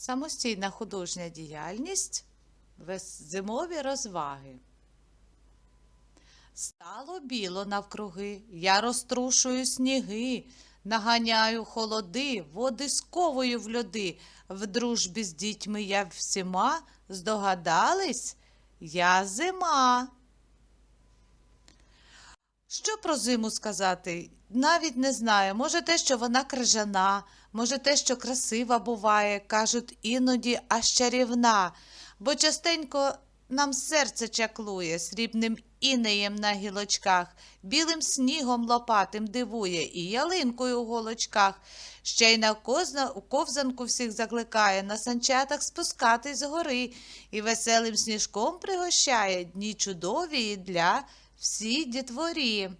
Самостійна художня діяльність, зимові розваги. Стало біло навкруги, я розтрушую сніги, наганяю холоди, води сковую в льоди. В дружбі з дітьми я всіма здогадались, я зима. Що про зиму сказати? Навіть не знаю. Може те, що вона крижана, може те, що красива буває, кажуть іноді аж чарівна, бо частенько нам серце чаклує срібним інеєм на гілочках, білим снігом лопатим дивує і ялинкою у голочках. Ще й на козна, у ковзанку всіх закликає, на санчатах спускатись з гори і веселим сніжком пригощає дні чудові для всій дітворі.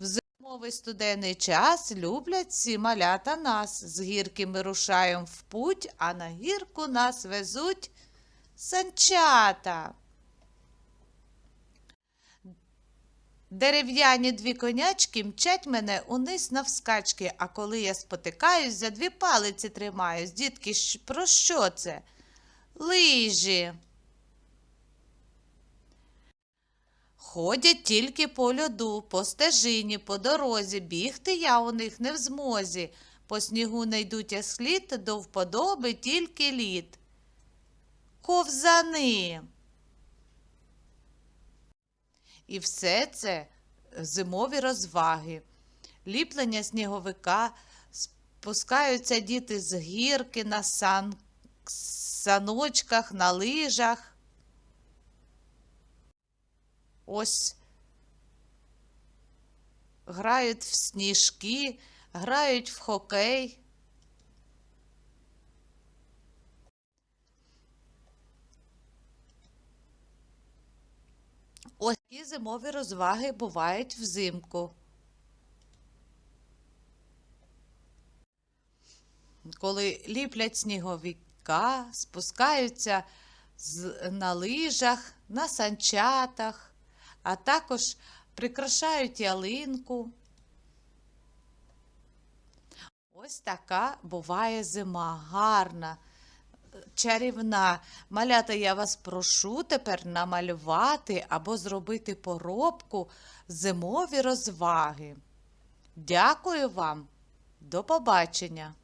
В зимовий студенний час люблять всі малята нас. З гірки ми рушаємо в путь, а на гірку нас везуть санчата. Дерев'яні дві конячки мчать мене униз навскачки, а коли я спотикаюсь, за дві палиці тримаюсь. Дітки, про що це? Лижі. Ходять тільки по льоду, по стежині, по дорозі. Бігти я у них не в змозі. По снігу не я слід, до вподоби тільки лід. Ковзани. І все це зимові розваги. Ліплення сніговика, спускаються діти з гірки на сан... саночках, на лижах. Ось грають в сніжки, грають в хокей. Ось такі зимові розваги бувають взимку. Коли ліплять сніговика, спускаються на лижах, на санчатах, а також прикрашають ялинку. Ось така буває зима, гарна, чарівна. Малята, я вас прошу тепер намалювати або зробити поробку зимові розваги. Дякую вам. До побачення!